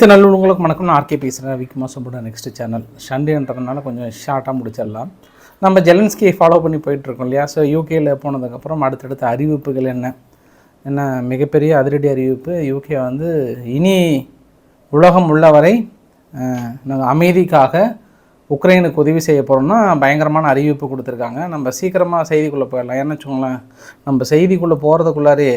இத்தனை உங்களுக்கு வணக்கம். நான் ஆர்கே பேசுகிறேன் விக்மா சுப்புட நெக்ஸ்ட் சேனல் சண்டேன்றதுனால கொஞ்சம் ஷார்ட்டாக முடிச்சிடலாம். நம்ம ஜெலன்ஸ்கியை ஃபாலோ பண்ணி போயிட்டுருக்கோம் இல்லையா? ஸோ யூகேயில் போனதுக்கப்புறம் அடுத்தடுத்த அறிவிப்புகள் என்ன? என்ன மிகப்பெரிய அதிரடி அறிவிப்பு? யூகே வந்து இனி உலகம் உள்ளவரை நாங்கள் அமைதிக்காக உக்ரைனுக்கு உதவி செய்ய போகிறோம்னா பயங்கரமான அறிவிப்பு கொடுத்துருக்காங்க. நம்ம சீக்கிரமாக செய்திக்குள்ளே போயிடலாம். ஏன்னு வச்சுக்கோங்களேன் நம்ம செய்திக்குள்ளே போகிறதுக்குள்ளாரே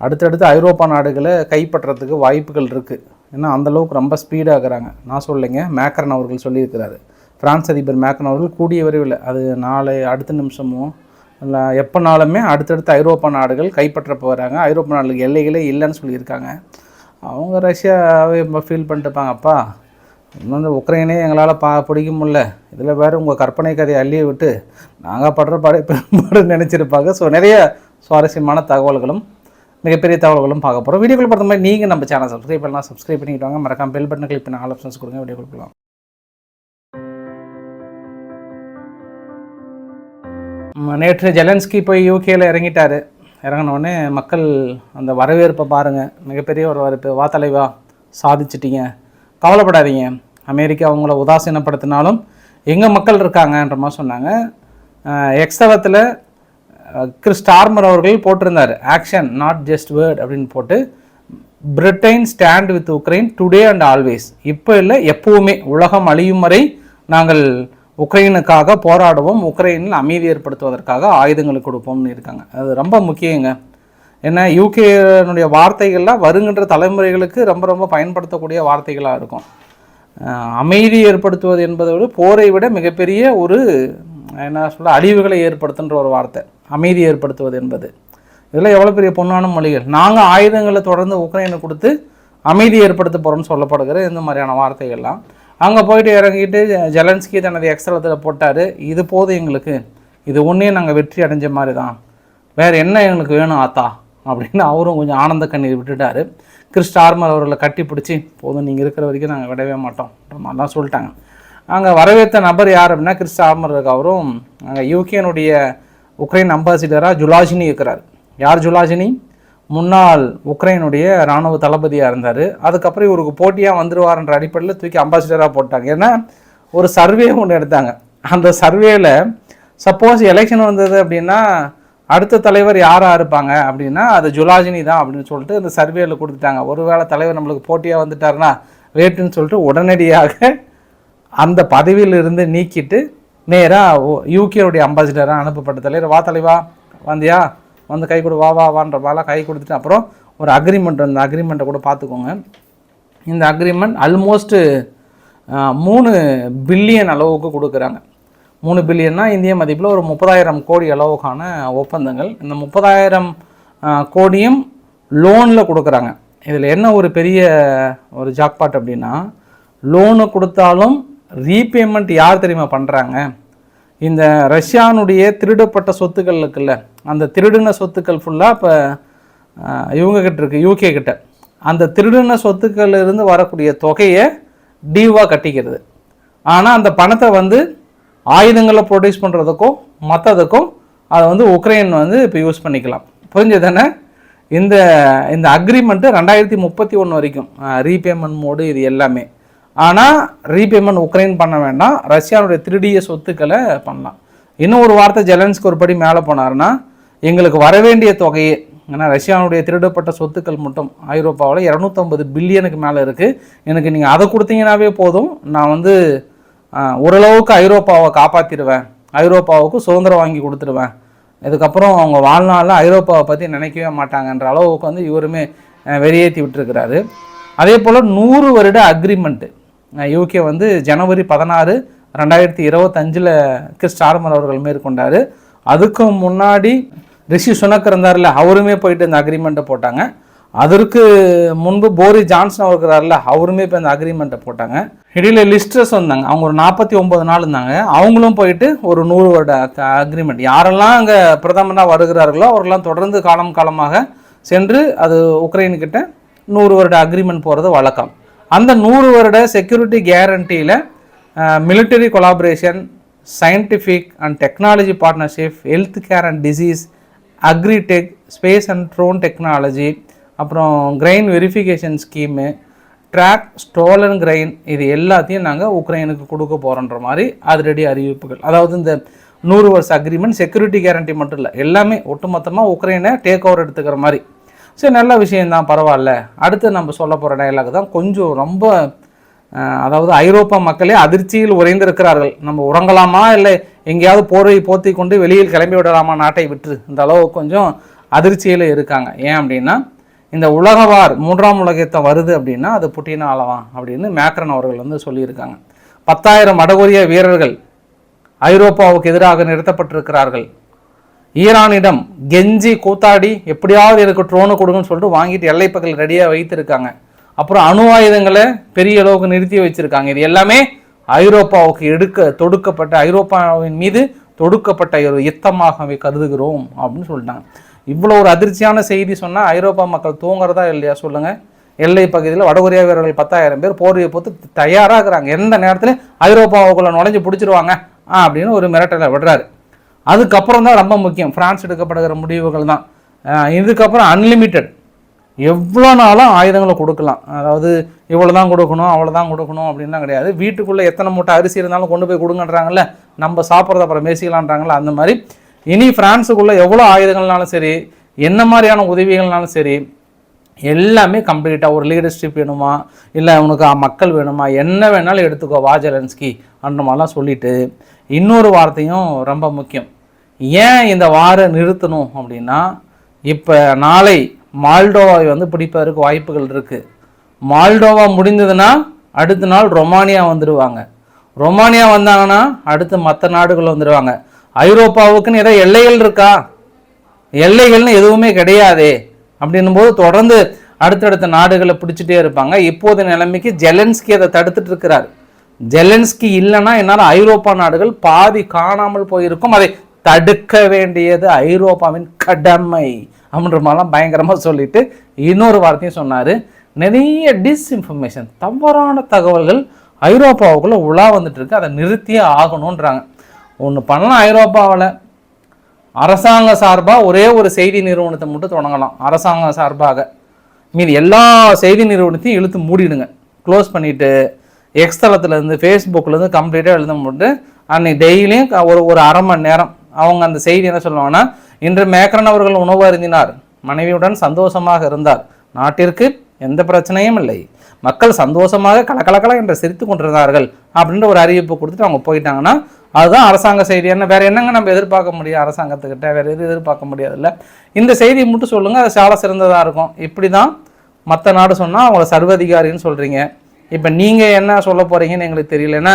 அடுத்தடுத்து ஐரோப்பா நாடுகளை கைப்பற்றுறதுக்கு வாய்ப்புகள் இருக்குது ஏன்னா அந்தளவுக்கு ரொம்ப ஸ்பீடாகிறாங்க நான் சொல்லலைங்க மேக்ரன் அவர்கள் சொல்லியிருக்கிறாரு. பிரான்ஸ் அதிபர் மேக்ரன் அவர்கள் கூடிய விரைவில் அது நாளை அடுத்த நிமிஷமோ இல்லை எப்போனாலுமே அடுத்தடுத்து ஐரோப்பா நாடுகள் கைப்பற்ற போகிறாங்க ஐரோப்பா நாடுகளுக்கு எல்லைகளே இல்லைன்னு சொல்லியிருக்காங்க. அவங்க ரஷ்யாவே ஃபீல் பண்ணிட்டுப்பாங்க அப்பா இன்னும் இந்த உக்ரைனே எங்களால் பா பிடிக்க முடியல. இதில் வேறு உங்கள் கற்பனை கதையை அள்ளியை விட்டு நாங்கள் படுற படை பெரும்பாடு நினச்சிருப்பாங்க. ஸோ நிறைய சுவாரஸ்யமான தகவல்களும் மிகப்பெரிய தகவல்களும் பார்க்க போகிறோம் வீடியோக்குள்ள பார்த்த மாதிரி நீங்கள் நம்ம சேனல் சப்ஸ்கிரைப் பண்ணலாம் சப்ஸ்கிரைப் பண்ணிக்கிட்டு வாங்க. மறக்காம பெல் பட்டன் கிளிக் பண்ணி ஆல் ஆப்ஷன்ஸ் கொடுங்க. வீடியோ கொடுக்கலாம் நேற்று ஜெலன்ஸ்கி போய் யூகேயில் இறங்கிட்டாரு. இறங்கினோடனே மக்கள் அந்த வரவேற்பை பாருங்கள் மிகப்பெரிய ஒரு வரவேற்பு. வா தலைவா சாதிச்சிட்டீங்க. கவலைப்படாதீங்க. அமெரிக்கா அவங்கள உதாசீனப்படுத்தினாலும் எங்கள் மக்கள் இருக்காங்கன்ற மாதிரி சொன்னாங்க. எக்ஸலத்தில் கிறிஸ் டார்மர் அவர்கள் போட்டிருந்தார். ஆக்ஷன் நாட் ஜஸ்ட் வேர்ட் அப்படின்னு போட்டு Britain stand with Ukraine today and always இப்போ இல்லை எப்போவுமே. உலகம் அழியும் வரை நாங்கள் உக்ரைனுக்காக போராடுவோம். உக்ரைனில் அமைதி ஏற்படுத்துவதற்காக ஆயுதங்கள் கொடுப்போம்னு இருக்காங்க. அது ரொம்ப முக்கியங்க. ஏன்னா யூகேனுடைய வார்த்தைகள்லாம் வருகின்ற தலைமுறைகளுக்கு ரொம்ப ரொம்ப பயன்படுத்தக்கூடிய வார்த்தைகளாக இருக்கும். அமைதி ஏற்படுத்துவது என்பதை விட போரை விட மிகப்பெரிய ஒரு என்ன சொல்ல அழிவுகளை ஏற்படுத்துன்ற ஒரு வார்த்தை. அமைதி ஏற்படுத்துவது என்பது. இதெல்லாம் எவ்வளோ பெரிய பொன்னான மொழிகள். நாங்கள் ஆயுதங்களை தொடர்ந்து உக்ரைனுக்கு கொடுத்து அமைதி ஏற்படுத்த போகிறோம்னு சொல்லப்படுகிற இந்த மாதிரியான வார்த்தைகள்லாம். அங்கே போயிட்டு இறங்கிட்டு ஜெலன்ஸ்கி தனது எக்ஸலத்தில் போட்டார். இது போதும் எங்களுக்கு. இது ஒன்றே நாங்கள் வெற்றி அடைஞ்ச மாதிரி தான் வேறு என்ன எங்களுக்கு வேணும் ஆத்தா? அப்படின்னு அவரும் கொஞ்சம் ஆனந்த கண்ணீர் விட்டுட்டார். கிறிஸ் ஆர்மர் அவர்களை கட்டி பிடிச்சி போதும் நீங்கள் இருக்கிற வரைக்கும் நாங்கள் விடவே மாட்டோம். மாதிரிலாம் சொல்லிட்டாங்க. அங்கே வரவேற்ற நபர் யார் அப்படின்னா கிறிஸ் ஆர்மர் இருக்கு அவரும் அங்கே யூகேனுடைய உக்ரைன் அம்பாசிடராக ஜுலாஜினி இருக்கிறார். யார் ஜுலாஜினி? முன்னாள் உக்ரைனுடைய இராணுவ தளபதியாக இருந்தார். அதுக்கப்புறம் இவருக்கு போட்டியாக வந்துடுவார்ன்ற அடிப்படையில் தூக்கி அம்பாசிடராக போட்டாங்க. ஏன்னா ஒரு சர்வே ஒன்று எடுத்தாங்க. அந்த சர்வேயில் சப்போஸ் எலெக்ஷன் வந்தது அப்படின்னா அடுத்த தலைவர் யாராக இருப்பாங்க அப்படின்னா அது ஜுலாஜினி தான் அப்படின்னு சொல்லிட்டு இந்த சர்வேயில் கொடுத்துட்டாங்க. ஒருவேளை தலைவர் நம்மளுக்கு போட்டியாக வந்துட்டாருனா வேட்டுன்னு சொல்லிட்டு உடனடியாக அந்த பதவியில் இருந்து நீக்கிட்டு நேராக யூகேவுடைய அம்பாசிடராக அனுப்பப்பட்ட தலைவர் வா தலைவா வந்தியா? வந்து கை கொடு வா வா வான்ற வாலாம் கை கொடுத்துட்டு அப்புறம் ஒரு அக்ரிமெண்ட் அந்த அக்ரிமெண்ட்டை கூட பார்த்துக்கோங்க. இந்த அக்ரிமெண்ட் ஆல்மோஸ்ட்டு மூணு பில்லியன் அளவுக்கு கொடுக்குறாங்க. மூணு பில்லியன்னா இந்திய மதிப்பில் ஒரு முப்பதாயிரம் கோடி அளவுக்கான ஒப்பந்தங்கள். இந்த முப்பதாயிரம் கோடியும் லோனில் கொடுக்குறாங்க. இதில் என்ன ஒரு பெரிய ஒரு ஜாக்பாட் அப்படின்னா லோனு கொடுத்தாலும் ரீபேமெண்ட் யார் தெரியுமா பண்ணுறாங்க இந்த ரஷ்யானுடைய திருடப்பட்ட சொத்துக்கள் இருக்குல்ல அந்த திருடின சொத்துக்கள் ஃபுல்லாக இப்போ இவங்கக்கிட்ட இருக்குது யூகே கிட்ட. அந்த திருடின சொத்துக்கள் இருந்து வரக்கூடிய தொகையை டீவாக கட்டிக்கிறது. ஆனால் அந்த பணத்தை வந்து ஆயுதங்களை ப்ரொடியூஸ் பண்ணுறதுக்கும் மற்றதுக்கும் அதை வந்து உக்ரைன் வந்து இப்போ யூஸ் பண்ணிக்கலாம். புரிஞ்சதானே இந்த இந்த அக்ரிமெண்ட்டு ரெண்டாயிரத்தி முப்பத்தி ஒன்று வரைக்கும் ரீபேமெண்ட் மோடு இது எல்லாமே. ஆனால் ரீபேமெண்ட் உக்ரைன் பண்ண வேண்டாம். ரஷ்யாவுடைய திருடிய சொத்துக்களை பண்ணலாம். இன்னும் ஒரு வார்த்தை ஜெலன்ஸ்க்கு ஒரு படி மேலே போனாருன்னா எங்களுக்கு வர வேண்டிய தொகையே ஏன்னா ரஷ்யாவுடைய திருடப்பட்ட சொத்துக்கள் மட்டும் ஐரோப்பாவில் இரநூத்தம்பது பில்லியனுக்கு மேலே இருக்குது எனக்கு நீங்கள் அதை கொடுத்தீங்கன்னாவே போதும். நான் வந்து ஓரளவுக்கு ஐரோப்பாவை காப்பாற்றிடுவேன் ஐரோப்பாவுக்கு சுதந்திரம் வாங்கி கொடுத்துருவேன் இதுக்கப்புறம் அவங்க வாழ்நாளில் ஐரோப்பாவை பற்றி நினைக்கவே மாட்டாங்கன்ற அளவுக்கு வந்து இவருமே வெளியேற்றி வெறியேற்றி விட்டுருக்கிறாரு. அதே போல் நூறு வருட அக்ரிமெண்ட்டு யூகே வந்து ஜனவரி பதினாறு ரெண்டாயிரத்தி இருபத்தஞ்சில் கிறிஸ் டார்மர் அவர்கள் மேற்கொண்டார். அதுக்கு முன்னாடி ரிஷி சுனக் இருந்தார்ல அவருமே போயிட்டு இந்த அக்ரிமெண்ட்டை போட்டாங்க. அதற்கு முன்பு போரி ஜான்சன் இருக்கிறார்ல அவருமே இப்போ இந்த அக்ரிமெண்ட்டை போட்டாங்க. இடையில லிஸ்டர்ஸ் வந்தாங்க அவங்க ஒரு நாற்பத்தி ஒன்பது நாள் இருந்தாங்க. அவங்களும் போயிட்டு ஒரு நூறு வருட அக்ரிமெண்ட் யாரெல்லாம் அங்கே பிரதமராக வருகிறார்களோ அவரெல்லாம் தொடர்ந்து காலம் காலமாக சென்று அது உக்ரைன்கிட்ட நூறு வருட அக்ரிமெண்ட் போகிறது வழக்கம். அந்த நூறு வருட security கேரண்டியில் military collaboration scientific and technology partnership health care and disease agritech space and drone technology அப்புறம் grain verification scheme track stolen grain இது எல்லாத்தையும் நாங்கள் உக்ரைனுக்கு கொடுக்க போகிறோன்ற மாதிரி அதிரடி அறிவிப்புகள். அதாவது இந்த நூறு வருஷ அக்ரிமெண்ட் செக்யூரிட்டி கேரண்டி மட்டும் இல்லை எல்லாமே ஒட்டுமொத்தமாக உக்ரைனை டேக் ஓவர் எடுத்துக்கிற மாதிரி. சரி நல்ல விஷயம்தான் பரவாயில்ல. அடுத்து நம்ம சொல்ல போகிற டயலாக் தான் கொஞ்சம் ரொம்ப அதாவது ஐரோப்பா மக்களே அதிர்ச்சியில் உறைந்திருக்கிறார்கள். நம்ம உறங்கலாமா இல்லை எங்கேயாவது போர்வை போத்தி கொண்டு வெளியில் கிளம்பி விடலாமா? நாட்டை விற்று இந்த அளவு கொஞ்சம் அதிர்ச்சியில் இருக்காங்க. ஏன் அப்படின்னா இந்த உலகவார் மூன்றாம் உலகத்தை வருது அப்படின்னா அது புட்டின தான் அப்படின்னு மேக்ரன் அவர்கள் வந்து சொல்லியிருக்காங்க. பத்தாயிரம் வடகொரிய வீரர்கள் ஐரோப்பாவுக்கு எதிராக நிறுத்தப்பட்டிருக்கிறார்கள். ஈரானிடம் கெஞ்சி கூத்தாடி எப்படியாவது எனக்கு ட்ரோனு கொடுங்கன்னு சொல்லிட்டு வாங்கிட்டு எல்லை பக்கத்தில் ரெடியாக வைத்திருக்காங்க. அப்புறம் அணு ஆயுதங்களை பெரிய அளவுக்கு நிறுத்தி வச்சுருக்காங்க. இது எல்லாமே ஐரோப்பாவுக்கு எடுக்க தொடுக்கப்பட்ட ஐரோப்பாவின் மீது தொடுக்கப்பட்ட ஒரு யுத்தமாகவே கருதுகிறோம் அப்படின்னு சொல்லிட்டாங்க. இவ்வளோ ஒரு அதிர்ச்சியான செய்தி சொன்னால் ஐரோப்பா மக்கள் தூங்குறதா இல்லையா சொல்லுங்கள் எல்லை பகுதியில் வடகொரியா வீரர்கள் பத்தாயிரம் பேர் போர்வையை பொறுத்து தயாராக இருக்கிறாங்க. எந்த நேரத்தில் ஐரோப்பாவுக்குள்ளே நுழைஞ்சு பிடிச்சிருவாங்க ஆ அப்படின்னு ஒரு மிரட்டலை விடுறாரு. அதுக்கப்புறம் தான் ரொம்ப முக்கியம். ஃப்ரான்ஸ் எடுக்கப்படுகிற முடிவுகள் தான். இதுக்கப்புறம் அன்லிமிட்டெட் எவ்வளோ நாளும் ஆயுதங்களை கொடுக்கலாம். அதாவது இவ்வளோ தான் கொடுக்கணும் அவ்வளோ தான் கொடுக்கணும் அப்படின்லாம் கிடையாது. வீட்டுக்குள்ளே எத்தனை மூட்டை அரிசி இருந்தாலும் கொண்டு போய் கொடுங்கன்றாங்கல்ல நம்ம சாப்பிட்றத அப்புறம் பேசிக்கலான்றாங்கல்ல அந்த மாதிரி. இனி ஃப்ரான்ஸுக்குள்ளே எவ்வளோ ஆயுதங்கள்னாலும் சரி என்ன மாதிரியான உதவிகள்னாலும் சரி எல்லாமே கம்ப்ளீட்டாக ஒரு லீடர்ஷிப் வேணுமா? இல்லை உனக்கு மக்கள் வேணுமா? என்ன வேணாலும் எடுத்துக்கோ வா ஜெலன்ஸ்கி அந்த மாதிரிலாம் சொல்லிவிட்டு இன்னொரு வார்த்தையும் ரொம்ப முக்கியம். ஏன் இந்த வாரை நிறுத்தணும் அப்படின்னா இப்போ நாளை மால்டோவாவை வந்து பிடிப்பதற்கு வாய்ப்புகள் இருக்குது மால்டோவா முடிந்ததுன்னா அடுத்த நாள் ரொமானியா வந்துடுவாங்க ரொமானியா வந்தாங்கன்னா அடுத்து மற்ற நாடுகள் வந்துடுவாங்க ஐரோப்பாவுக்குன்னு ஏதோ எல்லைகள் இருக்கா? எல்லைகள்னு எதுவுமே கிடையாதே. அப்படின்னும் போது தொடர்ந்து அடுத்தடுத்த நாடுகளை பிடிச்சிட்டே இருப்பாங்க. இப்போது நிலைமைக்கு ஜெலன்ஸ்கி அதை தடுத்துட்டு இருக்கிறார். ஜெலன்ஸ்கி இல்லைன்னா என்னால் ஐரோப்பா நாடுகள் பாதி காணாமல் போயிருக்கும். அதை தடுக்க வேண்டியது ஐரோப்பாவின் கடமை அப்படின்ற மாதிரிலாம் பயங்கரமாக சொல்லிட்டு இன்னொரு வார்த்தையும் சொன்னார். நிறைய டிஸ்இன்ஃபர்மேஷன் தவறான தகவல்கள் ஐரோப்பாவுக்குள்ளே உலா வந்துட்டு இருக்கு. அதை நிறுத்தியே ஆகணுன்றாங்க ஒன்று பண்ணலாம் ஐரோப்பாவில். அரசாங்க சார்பாக ஒரே ஒரு செய்தி நிறுவனத்தை மட்டும் தொடங்கலாம். அரசாங்க சார்பாக. மீதி எல்லா செய்தி நிறுவனத்தையும் இழுத்து மூடிடுங்க. க்ளோஸ் பண்ணிவிட்டு எக்ஸ்தலத்துலேருந்து ஃபேஸ்புக்லேருந்து கம்ப்ளீட்டாக எழுத போட்டு அன்னைக்கு டெய்லியும் ஒரு ஒரு அரை மணி நேரம் அவங்க அந்த செய்தி என்ன சொல்லுவாங்கன்னா இன்று மேக்ரன் அவர்கள் உணவு அருந்தினார். மனைவியுடன் சந்தோஷமாக இருந்தார். நாட்டிற்கு எந்த பிரச்சனையும் இல்லை. மக்கள் சந்தோஷமாக கலகலகல என்று சிரித்து கொண்டிருந்தார்கள். அப்படின்ற ஒரு அறிவிப்பு கொடுத்துட்டு அவங்க போயிட்டாங்கன்னா அதுதான் அரசாங்க செய்தி. என்ன வேறு என்னங்க நம்ம எதிர்பார்க்க முடியும் அரசாங்கத்துக்கிட்ட? வேறு எதுவும் எதிர்பார்க்க முடியாதுல்ல. இந்த செய்தியை மட்டும் சொல்லுங்கள் அது சால சிறந்ததாக இருக்கும். இப்படி தான் மற்ற நாடு சொன்னால் அவங்கள சர்வதிகாரின்னு சொல்கிறீங்க இப்போ நீங்கள் என்ன சொல்ல போகிறீங்கன்னு எங்களுக்கு தெரியல. ஏன்னா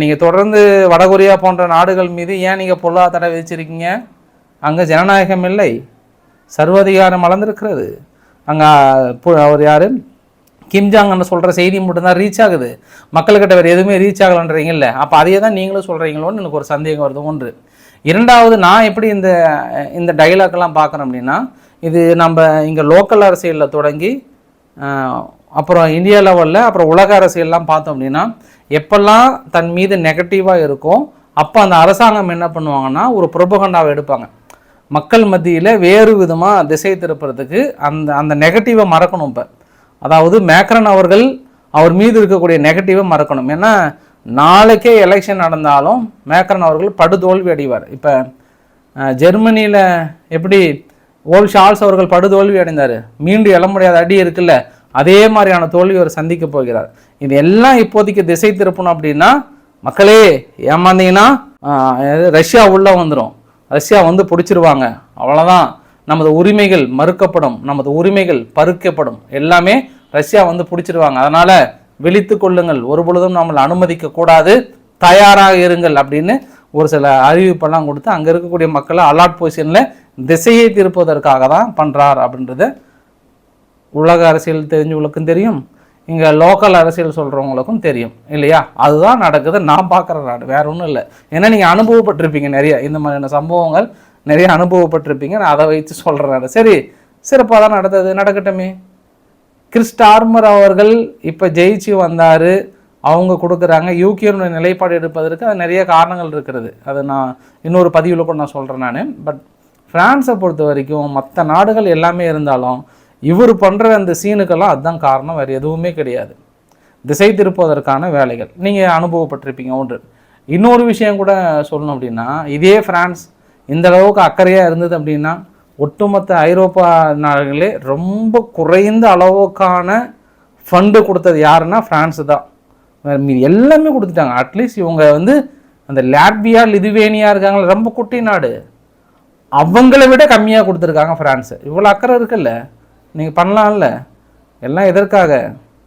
நீங்கள் தொடர்ந்து வடகொரியா போன்ற நாடுகள் மீது ஏன் நீங்கள் பொருளாதார தடை விதிச்சிருக்கீங்க? அங்கே ஜனநாயகம் இல்லை. சர்வதிகாரம் வளர்ந்துருக்கிறது அங்கே அவர் யார்? கிம்ஜாங்கன்னு சொல்கிற செய்தி மட்டும்தான் ரீச் ஆகுது. மக்கள்கிட்ட வேறு எதுவுமே ரீச் ஆகலன்றீங்கல்ல. அப்போ அதையே தான் நீங்களும் சொல்கிறீங்களோன்னு எனக்கு ஒரு சந்தேகம் வருது. ஒன்று இரண்டாவது நான் எப்படி இந்த இந்த டைலாக்லாம் பார்க்குறேன் அப்படின்னா இது நம்ம இங்கே லோக்கல் அரசியலில் தொடங்கி அப்புறம் இந்தியா லெவலில் அப்புறம் உலக அரசியல்லாம் பார்த்தோம் அப்படின்னா எப்பெல்லாம் தன் மீது நெகட்டிவாக இருக்கும் அப்போ அந்த அரசாங்கம் என்ன பண்ணுவாங்கன்னா ஒரு புரபகண்டாவை எடுப்பாங்க. மக்கள் மத்தியில் வேறு விதமாக திசை திருப்புறதுக்கு அந்த அந்த நெகட்டிவை மறக்கணும் இப்போ. அதாவது மேக்ரன் அவர்கள் அவர் மீது இருக்கக்கூடிய நெகட்டிவை மறக்கணும். ஏன்னா நாளைக்கே எலெக்ஷன் நடந்தாலும் மேக்ரன் அவர்கள் படுதோல்வி அடைவார். இப்போ ஜெர்மனியில் எப்படி ஓல் ஷால்ஸ் அவர்கள் படுதோல்வி அடைந்தார்? மீண்டும் எழ முடியாத அடி இருக்குல்ல? அதே மாதிரியான தோல்வி அவர் சந்திக்க போகிறார். இது எல்லாம் இப்போதைக்கு திசை திருப்பணும் அப்படின்னா மக்களே ஏமாந்தீங்கன்னா ரஷ்யா உள்ளே வந்துடும் ரஷ்யா வந்து பிடிச்சிருவாங்க. அவ்வளோதான் நமது உரிமைகள் மறுக்கப்படும் நமது உரிமைகள் பறுக்கப்படும். எல்லாமே ரஷ்யா வந்து பிடிச்சிருவாங்க. அதனால் விழித்து கொள்ளுங்கள். ஒரு பொழுதும் நம்மளை அனுமதிக்க கூடாது. தயாராக இருங்கள் அப்படின்னு ஒரு சில அறிவிப்பெல்லாம் கொடுத்து அங்கே இருக்கக்கூடிய மக்களை அலாட் பொசிஷனில் திசையை திருப்புவதற்காக தான் பண்ணுறார் அப்படின்றத உலக அரசியல் தெரிஞ்சவங்களுக்கும் தெரியும். இங்கே லோக்கல் அரசியல் சொல்கிறவங்களுக்கும் தெரியும். இல்லையா? அதுதான் நடக்குது. நான் பார்க்குற நாடு. வேற ஒன்றும் இல்லை. ஏன்னா நீங்கள் அனுபவப்பட்டிருப்பீங்க நிறைய. இந்த மாதிரியான சம்பவங்கள் நிறைய அனுபவப்பட்டிருப்பீங்க. நான் அதை வைத்து சொல்கிறேன் சரி சிறப்பாக தான் நடந்தது. நடக்கட்டுமே. கிறிஸ்டார்மர் அவர்கள் இப்போ ஜெயிச்சு வந்தார். அவங்க கொடுக்குறாங்க. யூகேனுடைய நிலைப்பாடு எடுப்பதற்கு அது நிறைய காரணங்கள் இருக்கிறது. அதை நான் இன்னொரு பதிவில் கூட நான் சொல்கிறேன் நான். பட் ஃப்ரான்ஸை பொறுத்த வரைக்கும் மற்ற நாடுகள் எல்லாமே இருந்தாலும் இவர் பண்ணுற அந்த சீனுக்கெல்லாம் அதுதான் காரணம். வேறு எதுவுமே கிடையாது. திசை திருப்புவதற்கான வேலைகள். நீங்கள் அனுபவப்பட்டிருப்பீங்க. ஒன்று. இன்னொரு விஷயம் கூட சொல்லணும் அப்படின்னா இதே ஃப்ரான்ஸ் இந்த அளவுக்கு அக்கறையாக இருந்தது அப்படின்னா ஒட்டுமொத்த ஐரோப்பா நாடுகளே ரொம்ப குறைந்த அளவுக்கான ஃபண்டு கொடுத்தது யாருன்னா ஃப்ரான்ஸு தான். மீது எல்லாமே கொடுத்துட்டாங்க. அட்லீஸ்ட் இவங்க வந்து அந்த லாட்வியா லிதுவேனியா இருக்காங்களே ரொம்ப குட்டி நாடு. அவங்கள விட கம்மியாக கொடுத்துருக்காங்க ஃப்ரான்ஸு இவ்வளோ அக்கறை இருக்குல்ல? நீங்கள் பண்ணலாம்ல? எல்லாம் எதற்காக?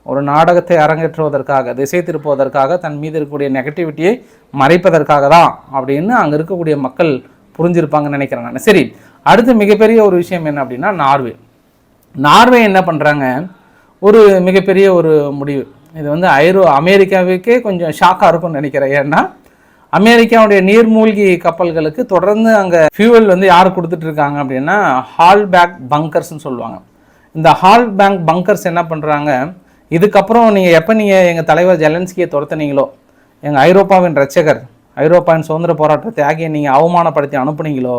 ஒரு நாடகத்தை அரங்கேற்றுவதற்காக திசை திருப்புவதற்காக தன் மீது இருக்கக்கூடிய நெகட்டிவிட்டியை மறைப்பதற்காக தான் அப்படின்னு அங்கே இருக்கக்கூடிய மக்கள் புரிஞ்சிருப்பாங்கன்னு நினைக்கிறேன் நான். சரி அடுத்து மிகப்பெரிய ஒரு விஷயம் என்ன அப்படின்னா நார்வே. நார்வே என்ன பண்ணுறாங்க ஒரு மிகப்பெரிய ஒரு முடிவு. இது வந்து ஐரோ அமெரிக்காவுக்கே கொஞ்சம் ஷாக்காக இருக்கும்னு நினைக்கிறேன். ஏன்னா அமெரிக்காவுடைய நீர்மூழ்கி கப்பல்களுக்கு தொடர்ந்து அங்கே ஃபியூவல் வந்து யார் கொடுத்துட்டு இருக்காங்க அப்படின்னா ஹால் பேக் பங்கர்ஸ்னு சொல்லுவாங்க. இந்த ஹால் பேங்க் பங்கர்ஸ் என்ன பண்ணுறாங்க இதுக்கப்புறம் நீங்கள் எப்போ நீங்கள் எங்கள் தலைவர் ஜெலன்ஸ்கியை துரத்துனீங்களோ எங்கள் ஐரோப்பாவின் ரட்சகர் ஐரோப்பாவின் சுதந்திர போராட்ட தியாகியை நீங்கள் அவமானப்படுத்தி அனுப்புனீங்களோ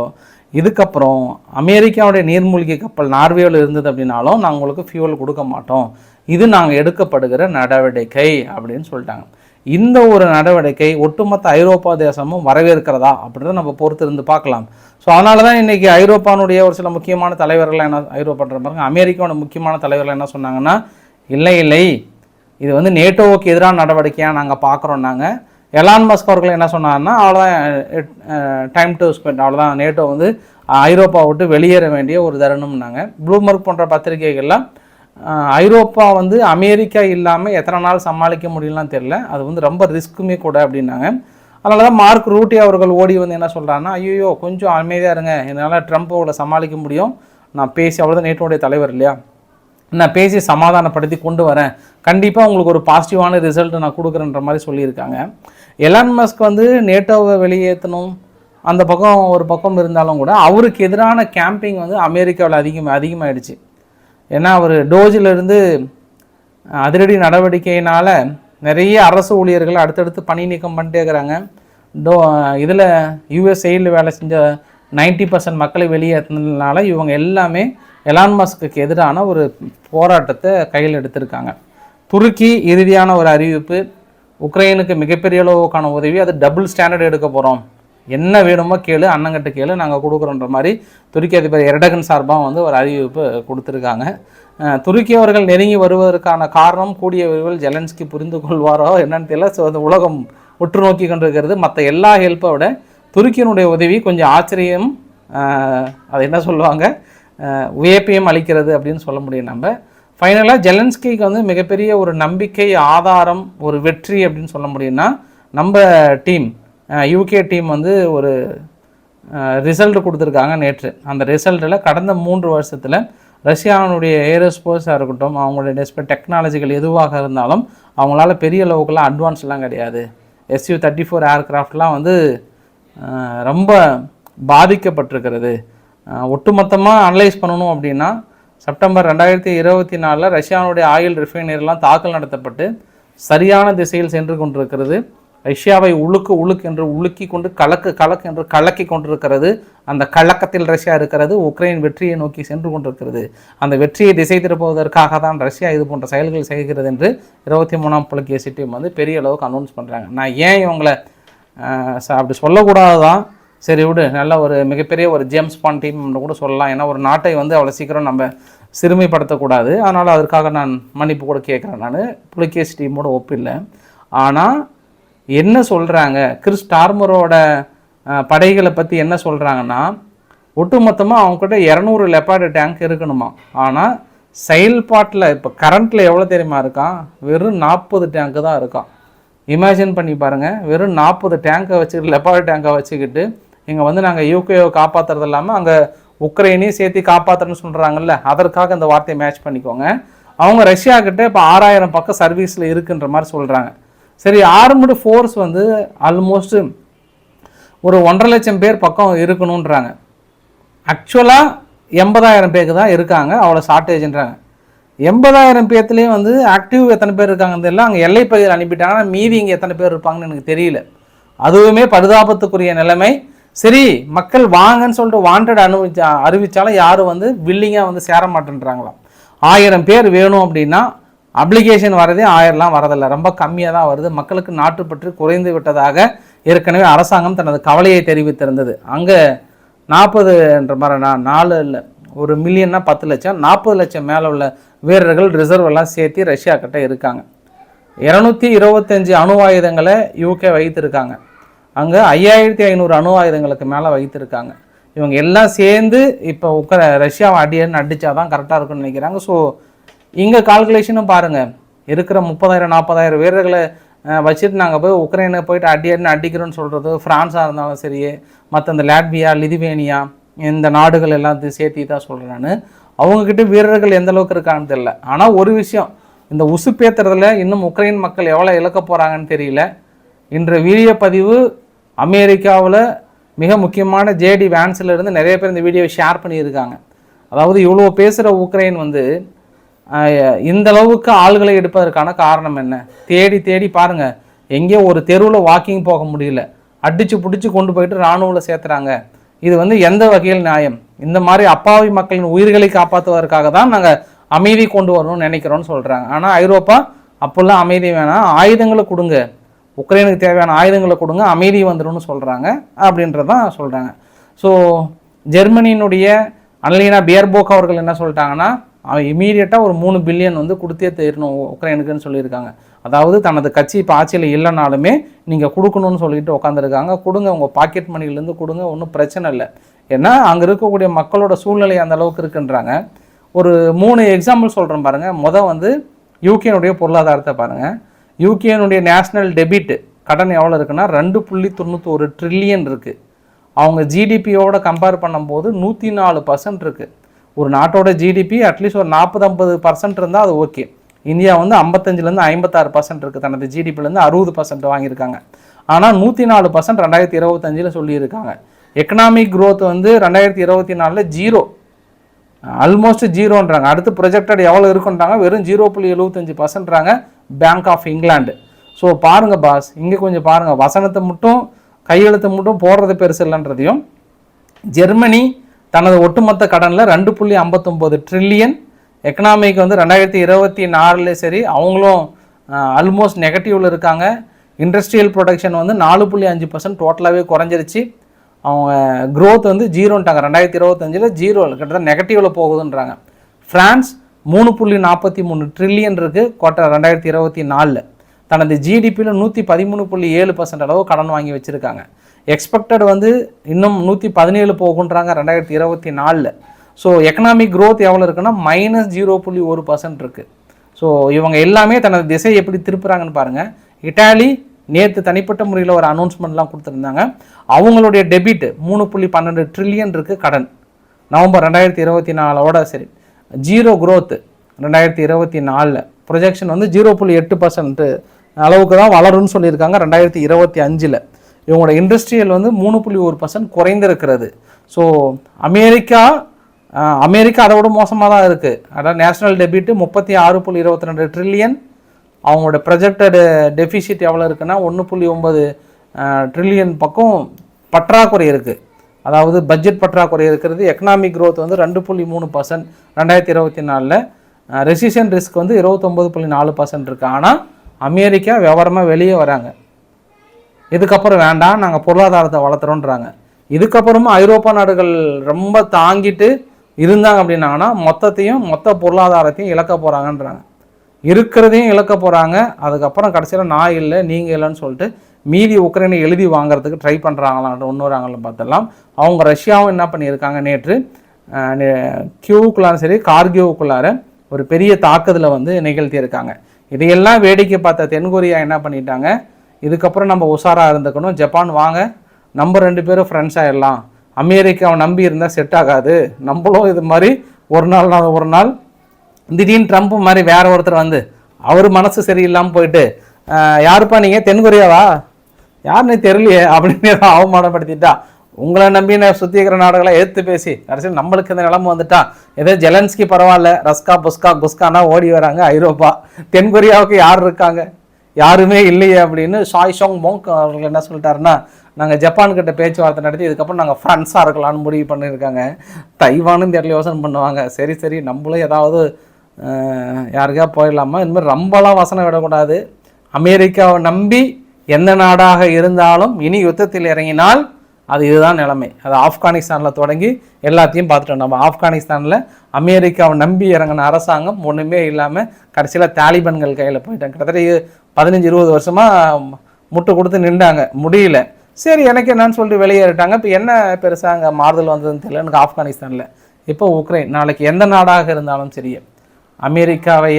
இதுக்கப்புறம் அமெரிக்காவுடைய நீர்மூழ்கி கப்பல் நார்வேவில் இருந்தது அப்படின்னாலும் நாங்கள் உங்களுக்கு ஃபியூவல் கொடுக்க மாட்டோம். இது நாங்கள் எடுக்கப்படுகிற நடவடிக்கை அப்படின்னு சொல்லிட்டாங்க. இந்த ஒரு நடவடிக்கை ஒட்டுமொத்த ஐரோப்பா தேசமும் வரவேற்கிறதா அப்படின்றத நம்ம பொறுத்து இருந்து பார்க்கலாம். ஸோ அதனால தான் இன்றைக்கி ஐரோப்பானுடைய ஒரு சில முக்கியமான தலைவர்கள் என்ன ஐரோப்பான்ற பாருங்க. அமெரிக்காவோட முக்கியமான தலைவர்கள் என்ன சொன்னாங்கன்னா இல்லை இல்லை. இது வந்து நேட்டோவுக்கு எதிரான நடவடிக்கையாக நாங்கள் பார்க்குறோம் நாங்கள் எலான் மஸ்க் அவர்கள் என்ன சொன்னார்னா அவ்வளோதான் டைம் டு ஸ்பெண்ட் அவ்வளோதான் நேட்டோ வந்து ஐரோப்பா விட்டு வெளியேற வேண்டிய ஒரு தருணம்னாங்க. ப்ளூமர்க் போன்ற பத்திரிகைகள்லாம் ஐரோப்பா வந்து அமெரிக்கா இல்லாமல் எத்தனை நாள் சமாளிக்க முடியலாம் தெரியல. அது வந்து ரொம்ப ரிஸ்க்குமே கூட அப்படின்னாங்க. அதனால தான் மார்க் ரூட்டி அவர்கள் ஓடி வந்து என்ன சொல்கிறாங்கன்னா ஐயோ கொஞ்சம் அமைதியாக இருங்க. என்னால் ட்ரம்ப்போட சமாளிக்க முடியும். நான் பேசி அவ்வளோதான் நேட்டோடைய தலைவர் இல்லையா? நான் பேசி சமாதானப்படுத்தி கொண்டு வரேன். கண்டிப்பாக உங்களுக்கு ஒரு பாசிட்டிவான ரிசல்ட் நான் கொடுக்குறேன்ற மாதிரி சொல்லியிருக்காங்க. எலான் மஸ்க் வந்து நேட்டோவை வெளியேற்றணும் அந்த பக்கம் ஒரு பக்கம் இருந்தாலும் கூட அவருக்கு எதிரான கேம்பிங் வந்து அமெரிக்காவில் அதிகம் அதிகமாகிடுச்சு ஏன்னா அவர் டோஜிலிருந்து அதிரடி நடவடிக்கையினால் நிறைய அரசு ஊழியர்கள் அடுத்தடுத்து பணி நீக்கம் பண்ணிட்டே இருக்கிறாங்க. டோ இதில் யூஎஸ்ஏயில் வேலை செஞ்ச 90% பர்சன்ட் மக்களை வெளியேற்றினதுனால இவங்க எல்லாமே எலான் மஸ்க்கு எதிரான ஒரு போராட்டத்தை கையில் எடுத்திருக்காங்க. துருக்கி இறுதியான ஒரு அறிவிப்பு உக்ரைனுக்கு மிகப்பெரிய அளவுக்கான உதவி அது டபுள் ஸ்டாண்டர்ட் எடுக்க போகிறோம் என்ன வேணுமோ கேளு அண்ணங்கிட்ட கேளு நாங்கள் கொடுக்குறோன்ற மாதிரி துருக்கி அதிபர் எரடகன் சார்பாக வந்து ஒரு அறிவிப்பு கொடுத்துருக்காங்க. துருக்கி அவர்கள் நெருங்கி வருவதற்கான காரணம் கூடிய விரைவில் ஜெலன்ஸ்கி புரிந்து கொள்வாரோ என்னன்னு தெரியல. ஸோ அந்த உலகம் உற்று நோக்கி கொண்டிருக்கிறது. மற்ற எல்லா ஹெல்ப்பை விட துருக்கியினுடைய உதவி கொஞ்சம் ஆச்சரியம். அதை அது என்ன சொல்லுவாங்க? உயப்பியம் அளிக்கிறது அப்படின்னு சொல்ல முடியும் நம்ம. ஃபைனலாக ஜெலன்ஸ்கிக்கு வந்து மிகப்பெரிய ஒரு நம்பிக்கை ஆதாரம் ஒரு வெற்றி அப்படின்னு சொல்ல முடியும்னா நம்ம டீம் யூகே டீம் வந்து ஒரு ரிசல்ட் கொடுத்துருக்காங்க நேற்று. அந்த ரிசல்ட்டில் கடந்த மூன்று வருஷத்தில் ரஷ்யாவினுடைய ஏரோஸ்போர்ஸாக இருக்கட்டும் அவங்களுடைய டெஸ்ப டெக்னாலஜிகள் எதுவாக இருந்தாலும் அவங்களால பெரிய அளவுக்குலாம் அட்வான்ஸ்லாம் கிடையாது. எஸ்யூ தேர்ட்டி ஃபோர் ஏர்க்ராஃப்ட்லாம் வந்து ரொம்ப பாதிக்கப்பட்டிருக்கிறது. ஒட்டுமொத்தமாக அனலைஸ் பண்ணணும் அப்படின்னா செப்டம்பர் ரெண்டாயிரத்தி இருபத்தி நாலில் ரஷ்யாவுடைய ஆயில் ரிஃபைனரிலாம் தாக்கல் நடத்தப்பட்டு சரியான திசையில் சென்று கொண்டிருக்கிறது. ரஷ்யாவை உழுக்கு உழுக்கு என்று உலுக்கி கொண்டு கலக்கு கலக்கு என்று கலக்கி கொண்டிருக்கிறது. அந்த கலக்கத்தில் ரஷ்யா இருக்கிறது உக்ரைன் வெற்றியை நோக்கி சென்று கொண்டிருக்கிறது. அந்த வெற்றியை திசை திருப்புவதற்காக தான் ரஷ்யா இது போன்ற செயல்கள் செய்கிறது என்று இருபத்தி மூணாம் புலகேசி டீம் வந்து பெரிய அளவுக்கு அனௌன்ஸ் பண்ணுறாங்க நான் ஏன் இவங்களை அப்படி சொல்லக்கூடாது தான் சரி விடு நல்ல ஒரு மிகப்பெரிய ஒரு ஜேம்ஸ் பாண்ட் டீம்னு கூட சொல்லலாம். ஏன்னா ஒரு நாட்டை வந்து அவ்வளோ சீக்கிரம் நம்ம சிறுமைப்படுத்தக்கூடாது. அதனால் அதற்காக நான் மன்னிப்பு கூட கேட்குறேன் நான். புலிகேஷ் டீமோட ஒப்பில்லை. ஆனால் என்ன சொல்கிறாங்க கிறிஸ் டார்மரோட படைகளை பற்றி என்ன சொல்கிறாங்கன்னா ஒட்டுமொத்தமாக அவங்கக்கிட்ட இரநூறு லெப்பார்டு டேங்க் இருக்கணுமா? ஆனால் செயல்பாட்டில் இப்போ கரண்ட்டில் எவ்வளோ தெரியுமா இருக்கான் வெறும் நாற்பது டேங்க்கு தான் இருக்கான் இமேஜின் பண்ணி பாருங்கள் வெறும் நாற்பது டேங்கை வச்சு லெப்பார்டு டேங்கை வச்சுக்கிட்டு இங்கே வந்து நாங்கள் யூகேவை காப்பாற்றுறது இல்லாமல் அங்கே உக்ரைனையும் சேர்த்து காப்பாற்றுறேன்னு சொல்கிறாங்கல்ல அதற்காக இந்த வார்த்தையை மேட்ச் பண்ணிக்கோங்க. அவங்க ரஷ்யா கிட்ட இப்போ ஆறாயிரம் பக்கம் சர்வீஸில் இருக்குன்ற மாதிரி சொல்கிறாங்க சரி ஆர்முடு ஃபோர்ஸ் வந்து ஆல்மோஸ்ட் ஒரு ஒன்றரை லட்சம் பேர் பக்கம் இருக்கணுன்றாங்க ஆக்சுவலாக எண்பதாயிரம் பேருக்கு தான் இருக்காங்க அவ்வளோ ஷார்ட்டேஜ்ன்றாங்க எண்பதாயிரம் பேர்த்துலேயும் வந்து ஆக்டிவ் எத்தனை பேர் இருக்காங்கன்னு தெரியல அங்கே எல்லை பகுதியில் அனுப்பிட்டாங்கன்னா மீதி இங்கே எத்தனை பேர் இருப்பாங்கன்னு எனக்கு தெரியல. அதுவுமே பரிதாபத்துக்குரிய நிலைமை. சரி மக்கள் வாங்கன்னு சொல்லிட்டு வாண்டட் அனுபவிச்சா அறிவித்தாலும் யாரும் வந்து வில்லிங்காக வந்து சேர மாட்டேன்றாங்களாம். ஆயிரம் பேர் வேணும் அப்படின்னா அப்ளிகேஷன் வரதே ஆயிரம்லாம் வரதில்லை. ரொம்ப கம்மியாக தான் வருது. மக்களுக்கு நாட்டுப்பற்று குறைந்து விட்டதாக ஏற்கனவே அரசாங்கம் தனது கவலையை தெரிவித்திருந்தது. அங்கே நாற்பதுன்ற மாதிரி நான் நாலு இல்லை ஒரு மில்லியன்னா பத்து லட்சம் நாற்பது லட்சம் மேலே உள்ள வீரர்கள் ரிசர்வ் எல்லாம் சேர்த்து ரஷ்யா கிட்ட இருக்காங்க. இரநூத்தி இருபத்தஞ்சு அணு ஆயுதங்களை யூகே வைத்திருக்காங்க. அங்கே ஐயாயிரத்தி ஐநூறு அணு ஆயுதங்களுக்கு மேலே வைத்திருக்காங்க. இவங்க எல்லாம் சேர்ந்து இப்போ உக்ர ரஷ்யாவை அடியன்னு அடித்தா தான் கரெக்டாக இருக்கும்னு நினைக்கிறாங்க. ஸோ இங்கே கால்குலேஷனும் பாருங்கள் இருக்கிற முப்பதாயிரம் நாற்பதாயிரம் வீரர்களை வச்சுட்டு நாங்கள் போய் உக்ரைனை போயிட்டு அடியன்னு அடிக்கிறோன்னு சொல்கிறது ஃப்ரான்ஸாக இருந்தாலும் சரி மற்ற இந்த லாட்வியா லிதுவேனியா இந்த நாடுகள் எல்லாத்தையும் சேர்த்தி தான் சொல்கிறேன் நான். அவங்கக்கிட்ட வீரர்கள் எந்த அளவுக்கு இருக்கான்னு தெரியல. ஆனால் ஒரு விஷயம் இந்த உசுப்பேத்துறதுல இன்னும் உக்ரைன் மக்கள் எவ்வளோ இழக்க போகிறாங்கன்னு தெரியல. இன்று வீடியோ பதிவு அமெரிக்காவில் மிக முக்கியமான ஜேடி வேன்ஸில் இருந்து நிறைய பேர் இந்த வீடியோவை ஷேர் பண்ணியிருக்காங்க. அதாவது இவ்வளோ பேசுகிற உக்ரைன் வந்து இந்த அளவுக்கு ஆள்களை எடுப்பதற்கான காரணம் என்ன? தேடி தேடி பாருங்கள் எங்கேயோ ஒரு தெருவில் வாக்கிங் போக முடியல. அடித்து பிடிச்சி கொண்டு போயிட்டு இராணுவில் சேர்த்துறாங்க. இது வந்து எந்த வகையில் நியாயம்? இந்த மாதிரி அப்பாவி மக்களின் உயிர்களை காப்பாற்றுவதற்காக தான் நாங்கள் அமைதி கொண்டு வரணும்னு நினைக்கிறோன்னு சொல்கிறாங்க ஆனால் ஐரோப்பா அப்போல்லாம் அமைதி வேணாம். ஆயுதங்களை கொடுங்க. உக்ரைனுக்கு தேவையான ஆயுதங்களை கொடுங்க அமைதி வந்துடும்னு சொல்கிறாங்க அப்படின்றதான் சொல்கிறாங்க ஸோ ஜெர்மனியினுடைய அன்லீனா பியர்போக் அவர்கள் என்ன சொல்லிட்டாங்கன்னா அவன் இமீடியட்டாக ஒரு மூணு பில்லியன் வந்து கொடுத்தே தீரணும் உக்ரைனுக்குன்னு சொல்லியிருக்காங்க. அதாவது தனது கட்சி இப்போ ஆட்சியில் இல்லைனாலுமே நீங்கள் கொடுக்கணும்னு சொல்லிட்டு உட்காந்துருக்காங்க கொடுங்க உங்கள் பாக்கெட் மணிலேருந்து கொடுங்க ஒன்றும் பிரச்சனை இல்லை. ஏன்னா அங்கே இருக்கக்கூடிய மக்களோட சூழ்நிலை அந்த அளவுக்கு இருக்குன்றாங்க. ஒரு மூணு எக்ஸாம்பிள் சொல்கிறேன் பாருங்கள் மொதல் வந்து யூகேனுடைய பொருளாதாரத்தை பாருங்கள் யூகேனுடைய நேஷ்னல் டெபிட் கடன் எவ்வளோ இருக்குன்னா ரெண்டு புள்ளி தொண்ணூத்தொரு ட்ரில்லியன் இருக்குது அவங்க ஜிடிபியோட கம்பேர் பண்ணும்போது நூற்றி நாலு பர்சன்ட் இருக்குது ஒரு நாட்டோட ஜிடிபி அட்லீஸ்ட் ஒரு நாற்பது ஐம்பது பர்சன்ட் இருந்தால் அது ஓகே இந்தியா வந்து ஐம்பத்தஞ்சிலேருந்து ஐம்பத்தாறு பர்சன்ட் இருக்குது தனது ஜிடிபிலேருந்து அறுபது பர்சன்ட் வாங்கியிருக்காங்க. ஆனால் நூற்றி நாலு பர்சன்ட் ரெண்டாயிரத்தி இருபத்தஞ்சில் சொல்லியிருக்காங்க. எக்கனாமிக் க்ரோத் வந்து ரெண்டாயிரத்தி இருபத்தி நாலில் ஜீரோ ஆல்மோஸ்ட் ஜீரோன்றாங்க அடுத்து ப்ரொஜெக்டட் எவ்வளோ இருக்குன்றாங்க? வெறும் ஜீரோ புள்ளி எழுபத்தஞ்சு பர்சன்ட்றாங்க பேங்க் ஆஃப் இங்கிலாந்து ஸோ பாருங்கள் பாஸ் இங்கே கொஞ்சம் பாருங்கள் வசனத்தை மட்டும் கையெழுத்தை மட்டும் போடுறது பெருசு இல்லைன்றதையும் ஜெர்மனி தனது ஒட்டுமொத்த கடனில் ரெண்டு புள்ளி ஐம்பத்தொம்போது ட்ரில்லியன் எக்கனாமிக் வந்து ரெண்டாயிரத்தி இருபத்தி நாலுல சரி அவங்களும் ஆல்மோஸ்ட் நெகட்டிவில் இருக்காங்க. இண்டஸ்ட்ரியல் ப்ரொடக்ஷன் வந்து நாலு புள்ளி அஞ்சு பர்சன்ட் டோட்டலாகவே குறைஞ்சிருச்சு. அவங்க க்ரோத் வந்து ஜீரோன்ட்டாங்க ரெண்டாயிரத்தி இருபத்தஞ்சில் ஜீரோ கிட்டத்தட்ட நெகட்டிவில் போகுதுன்றாங்க. ஃப்ரான்ஸ் மூணு புள்ளி நாற்பத்தி மூணு ட்ரில்லியன் இருக்குது குவார்ட்டர் ரெண்டாயிரத்தி இருபத்தி நாலில். தனது ஜிடிபியில் நூற்றி பதிமூணு புள்ளி ஏழு பர்சன்ட் அளவு கடன் வாங்கி வச்சுருக்காங்க. எக்ஸ்பெக்டட் வந்து இன்னும் நூற்றி பதினேழு போகுன்றாங்க ரெண்டாயிரத்தி இருபத்தி நாலில். ஸோ எக்கனாமிக் க்ரோத் எவ்வளோ இருக்குன்னா மைனஸ் ஜீரோ புள்ளி ஒரு பர்சன்ட் இருக்குது ஸோ இவங்க எல்லாமே தனது திசையை எப்படி திருப்புறாங்கன்னு பாருங்கள் இட்டாலி நேற்று தனிப்பட்ட முறையில் ஒரு அனௌன்ஸ்மெண்ட்லாம் கொடுத்துருந்தாங்க. அவங்களுடைய டெபிட் மூணு புள்ளி பன்னெண்டு ட்ரில்லியன் இருக்குது கடன். நவம்பர் ரெண்டாயிரத்தி இருபத்தி நாலோட சரி. ஜீரோ குரோத்து ரெண்டாயிரத்தி இருபத்தி நாலில். ப்ரொஜெக்ஷன் வந்து ஜீரோ புள்ளி எட்டு பர்சன்ட்டு அளவுக்கு தான் வளரும்னு சொல்லியிருக்காங்க ரெண்டாயிரத்தி இருபத்தி அஞ்சில். இவங்களோட இண்டஸ்ட்ரியல் வந்து மூணு புள்ளி ஒரு பர்சன்ட் குறைந்திருக்கிறது. ஸோ அமெரிக்கா அமெரிக்கா அதை விட மோசமாக தான் இருக்குது அதாவது நேஷனல் டெபிட் முப்பத்தி ஆறு புள்ளி இருபத்தி ரெண்டு ட்ரில்லியன் அவங்களோட ப்ரொஜெக்டடு டெஃபிசிட் எவ்வளோ இருக்குன்னா ஒன்று புள்ளி ஒன்பது ட்ரில்லியன் பக்கம் பற்றாக்குறை இருக்குது அதாவது பட்ஜெட் பற்றாக்குறை இருக்கிறது. எக்கனாமிக் க்ரோத் வந்து ரெண்டு புள்ளி மூணு பர்சன்ட் ரெண்டாயிரத்தி இருபத்தி நாலில். ரெசிஷன் ரிஸ்க் வந்து இருபத்தொம்பது புள்ளி நாலு பர்சன்ட் இருக்குது ஆனால் அமெரிக்கா விவரமாக வெளியே வராங்க. இதுக்கப்புறம் வேண்டாம் நாங்கள் பொருளாதாரத்தை வளர்த்துறோன்றாங்க இதுக்கப்புறமா ஐரோப்பா நாடுகள் ரொம்ப தாங்கிட்டு இருந்தாங்க அப்படின்னாங்கன்னா மொத்தத்தையும் மொத்த பொருளாதாரத்தையும் இழக்க போகிறாங்கன்றாங்க இருக்கிறதையும் இழக்க போகிறாங்க அதுக்கப்புறம் கடைசியில் நான் இல்லை நீங்கள் இல்லைன்னு சொல்லிட்டு மீதி உக்ரைனை எழுதி வாங்குறதுக்கு ட்ரை பண்ணுறாங்களான் ஒன்று வராங்கன்னு பார்த்தலாம் அவங்க ரஷ்யாவும் என்ன பண்ணியிருக்காங்க நேற்று நே- கியூவுக்குள்ளார சரி கார்கியோவுக்குள்ளார ஒரு பெரிய தாக்குதலை வந்து நிகழ்த்தியிருக்காங்க. இதையெல்லாம் வேடிக்கை பார்த்த தென்கொரியா என்ன பண்ணிட்டாங்க? இதுக்கப்புறம் நம்ம உஷாராக இருந்துக்கணும். ஜப்பான் வாங்க நம்ம ரெண்டு பேரும் ஃப்ரெண்ட்ஸ் ஆகிடலாம் அமெரிக்காவை நம்பி இருந்தால் செட் ஆகாது. நம்மளும் இது மாதிரி ஒரு நாள் ஒரு நாள் திடீர்னு ட்ரம்ப் மாதிரி வேற ஒருத்தர் வந்து அவர் மனசு சரியில்லாமல் போயிட்டு யாருப்பா நீங்கள் தென்கொரியாவா யாருன்னு தெரியலையே அப்படின்னு அவமானப்படுத்திட்டா. உங்களை நம்பி நான் சுற்றி இருக்கிற நாடுகளை எடுத்து பேசி கடைசியில் நம்மளுக்கு இந்த நிலைமை வந்துட்டான் ஏதோ ஜெலன்ஸ்கி பரவாயில்ல ரஸ்கா புஸ்கா குஸ்கானா ஓடி வராங்க ஐரோப்பா. தென்கொரியாவுக்கு யார் இருக்காங்க? யாருமே இல்லையே அப்படின்னு ஷாய் ஷோங் மோங் அவர்கள் என்ன சொல்லிட்டாருன்னா நாங்கள் ஜப்பான் கிட்ட பேச்சுவார்த்தை நடத்தி இதுக்கப்புறம் நாங்கள் ஃப்ரெண்ட்ஸாக இருக்கலாம்னு முடிவு பண்ணியிருக்காங்க. தைவானும் தெரியல யோசனை பண்ணுவாங்க. சரி சரி நம்மளும் ஏதாவது யாருக்கா போயிடலாமா? இந்தமாதிரி ரொம்பலாம் வசனம் விடக்கூடாது. அமெரிக்காவை நம்பி எந்த நாடாக இருந்தாலும் இனி யுத்தத்தில் இறங்கினால் அது இதுதான் நிலைமை. அது ஆப்கானிஸ்தானில் தொடங்கி எல்லாத்தையும் பார்த்துட்டோம். நம்ம ஆப்கானிஸ்தானில் அமெரிக்காவை நம்பி இறங்கின அரசாங்கம் ஒன்றுமே இல்லாமல் கடைசியில் தாலிபான்கள் கையில் போயிட்டாங்க. கிட்டத்தட்ட பதினஞ்சு இருபது வருஷமாக முட்டு கொடுத்து நின்றாங்க. முடியல. சரி எனக்கு என்னன்னு சொல்லிட்டு வெளியேறிட்டாங்க. இப்போ என்ன பெருசாக அங்கே மாறுதல் வந்ததுன்னு தெரியல. எனக்கு ஆப்கானிஸ்தானில். இப்போ உக்ரைன் நாளைக்கு எந்த நாடாக இருந்தாலும் சரி அமெரிக்காவை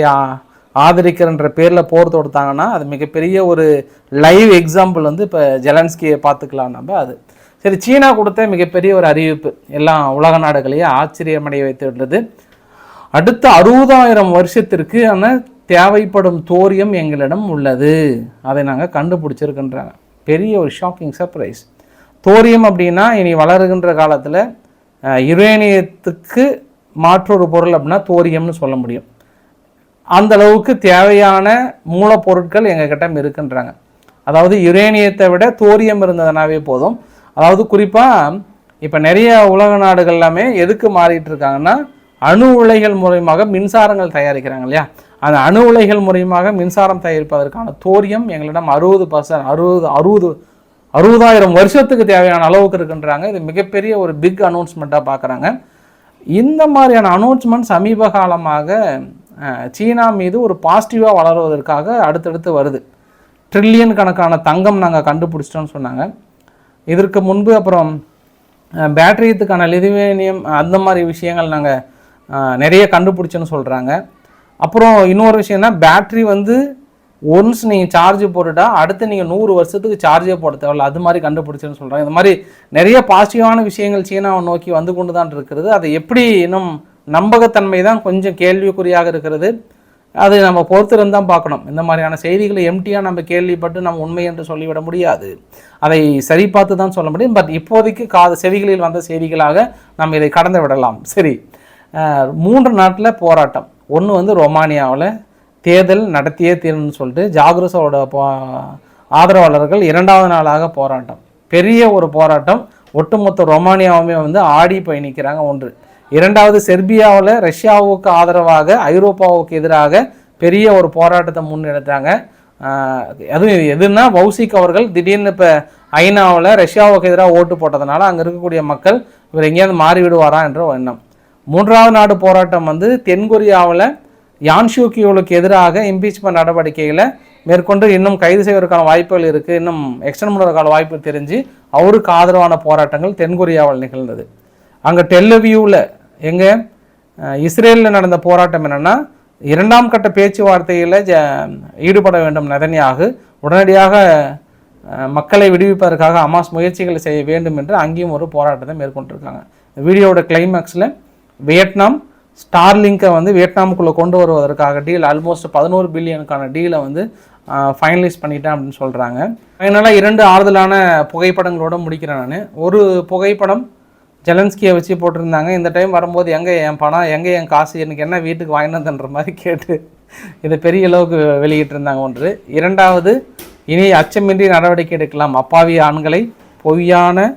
ஆதரிக்கிறன்ற பேரில் போர் தொடுத்தாங்கன்னா அது மிகப்பெரிய ஒரு லைவ் எக்ஸாம்பிள் வந்து இப்போ ஜெலன்ஸ்கியை பார்த்துக்கலாம் நம்ம அது. சரி சீனா கொடுத்த மிகப்பெரிய ஒரு அறிவிப்பு. எல்லாம் உலக நாடுகளையும் ஆச்சரியமடைய வைத்துள்ளது. அடுத்த அறுபதாயிரம் வருஷத்திற்கு அந்த தேவைப்படும் தோரியம் எங்களிடம் உள்ளது. அதை நாங்கள் கண்டுபிடிச்சிருக்கின்றாங்க பெரிய ஒரு ஷாக்கிங் சர்ப்ரைஸ் தோரியம் அப்படின்னா இனி வளருகின்ற காலத்தில் யுரேனியத்துக்கு மாற்றொரு பொருள் அப்படின்னா தோரியம்னு சொல்ல முடியும். அந்த அளவுக்கு தேவையான மூலப்பொருட்கள் எங்ககிட்ட இருக்குன்றாங்க அதாவது யுரேனியத்தை விட தோரியம் இருந்ததுனாவே போதும். அதாவது குறிப்பாக இப்போ நிறைய உலக நாடுகள் எல்லாமே எதுக்கு மாறிட்டு இருக்காங்கன்னா அணு உலைகள் மூலயமாக மின்சாரங்கள் தயாரிக்கிறாங்க இல்லையா? அந்த அணு உலைகள் மூலியமாக மின்சாரம் தயாரிப்பதற்கான தோரியம் எங்களிடம் அறுபது பர்சன்ட் அறுபது அறுபது அறுபதாயிரம் வருஷத்துக்கு தேவையான அளவுக்கு இருக்குன்றாங்க. இது மிகப்பெரிய ஒரு பிக் அனௌன்ஸ்மெண்ட்டாக பார்க்குறாங்க இந்த மாதிரியான அனௌன்ஸ்மெண்ட் சமீப காலமாக சீனா மீது ஒரு பாசிட்டிவாக வளருவதற்காக அடுத்தடுத்து வருது. ட்ரில்லியன் கணக்கான தங்கம் நாங்கள் கண்டுபிடிச்சிட்டோம்னு சொன்னாங்க. இதற்கு முன்பு அப்புறம் பேட்டரியத்துக்கான லிதுவேனியம் அந்த மாதிரி விஷயங்கள் நாங்கள் நிறைய கண்டுபிடிச்சோன்னு சொல்கிறாங்க அப்புறம் இன்னொரு விஷயம்னா பேட்ரி வந்து ஒன்ஸ் நீங்கள் சார்ஜ் போட்டுட்டா அடுத்து நீங்கள் நூறு வருஷத்துக்கு சார்ஜே போட தேவையில்ல. அது மாதிரி கண்டுபிடிச்சுன்னு சொல்கிறாங்க இந்த மாதிரி நிறைய பாசிட்டிவான விஷயங்கள் சீனாவை நோக்கி வந்து கொண்டு தான் இருக்கிறது. அதை எப்படி இன்னும் நம்பகத்தன்மை தான் கொஞ்சம் கேள்விக்குறியாக இருக்கிறது. அது நம்ம பொறுத்திருந்து தான் பார்க்கணும். இந்த மாதிரியான செய்திகளை எம்டியாக நம்ம கேள்விப்பட்டு நம்ம உண்மை என்று சொல்லிவிட முடியாது. அதை சரி பார்த்து தான் சொல்ல முடியும். பட் இப்போதைக்கு காது செவிகளில் வந்த செய்திகளாக நம்ம இதை கடந்து விடலாம். சரி. மூன்று நாட்டில் போராட்டம். ஒன்று வந்து ரொமானியாவில் தேர்தல் நடத்தியே தீரணும்னு சொல்லிட்டு ஜாகிரஸோட ஆதரவாளர்கள் இரண்டாவது நாளாக போராட்டம். பெரிய ஒரு போராட்டம். ஒட்டுமொத்த ரொமானியாவுமே வந்து ஆடி பயணிக்கிறாங்க ஒன்று. இரண்டாவது செர்பியாவில் ரஷ்யாவுக்கு ஆதரவாக ஐரோப்பாவுக்கு எதிராக பெரிய ஒரு போராட்டத்தை முன்னெடுத்தாங்க. அதுவும் எதுன்னா வௌசிக் அவர்கள் திடீர்னு இப்போ ஐநாவில் ரஷ்யாவுக்கு எதிராக ஓட்டு போட்டதுனால அங்கே இருக்கக்கூடிய மக்கள் இவர் எங்கேயாவது மாறி விடுவாரா என்ற ஒரு எண்ணம். மூன்றாவது நாடு போராட்டம் வந்து தென்கொரியாவில் யான்ஷூக்கியோலுக்கு எதிராக இம்பீச்மெண்ட் நடவடிக்கைகளை மேற்கொண்டு இன்னும் கைது செய்வதற்கான வாய்ப்புகள் இருக்குது இன்னும் எக்ஸ்டன் பண்ணுறதுக்கான வாய்ப்பு தெரிஞ்சு அவருக்கு ஆதரவான போராட்டங்கள் தென்கொரியாவில் நிகழ்ந்தது. அங்கே டெல்லவியூவில் எங்கே? இஸ்ரேலில் நடந்த போராட்டம் என்னென்னா இரண்டாம் கட்ட பேச்சுவார்த்தையில் ஜ ஈடுபட வேண்டும் நெதன்யாகு. உடனடியாக மக்களை விடுவிப்பதற்காக அமாஸ் முயற்சிகளை செய்ய வேண்டும் என்று அங்கேயும் ஒரு போராட்டத்தை மேற்கொண்டிருக்காங்க. இந்த வீடியோவோட கிளைமேக்ஸில் வியட்நாம் ஸ்டார்லிங்கை வந்து வியட்நாமுக்குள்ளே கொண்டு வருவதற்காக டீல் ஆல்மோஸ்ட் பதினோரு பில்லியனுக்கான டீலை வந்து ஃபைனலைஸ் பண்ணிட்டேன் அப்படின்னு சொல்கிறாங்க அதனால் இரண்டு ஆறுதலான புகைப்படங்களோட முடிக்கிறேன் நான். ஒரு புகைப்படம் ஜெலன்ஸ்கியை வச்சு போட்டிருந்தாங்க. இந்த டைம் வரும்போது எங்கே என் பணம் எங்கே என் காசு எனக்கு என்ன வீட்டுக்கு வாங்கினதுன்ற மாதிரி கேட்டு இதை பெரிய அளவுக்கு வெளியிட்டிருந்தாங்க ஒன்று. இரண்டாவது இனி அச்சமின்றி நடவடிக்கை எடுக்கலாம். அப்பாவி ஆண்களை பொய்யான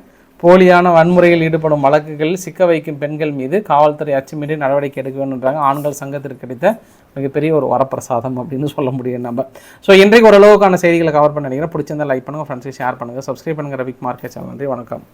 போலியான வன்முறையில் ஈடுபடும் வழக்குகளில் சிக்க வைக்கும் பெண்கள் மீது காவல்துறை அச்சமின்றி நடவடிக்கை எடுக்க வேண்டும்ன்றாங்க. ஆண்கள் சங்கத்திற்கு கிடைத்த மிகப்பெரிய ஒரு வரப்பிரசாதம் அப்படின்னு சொல்ல முடியும் நம்ம. ஸோ இன்றைக்கு ஓரளவுக்கான செய்திகளை கவர் பண்ண நினைக்கிறேன். பிடிச்சிருந்தா லைக் பண்ணுங்கள் ஃப்ரெண்ட்ஸை ஷேர் பண்ணுங்கள் சப்ஸ்கிரைப் பண்ணுங்கள் ரவிக் மார்க்கெட் சேனல் நன்றி வணக்கம்.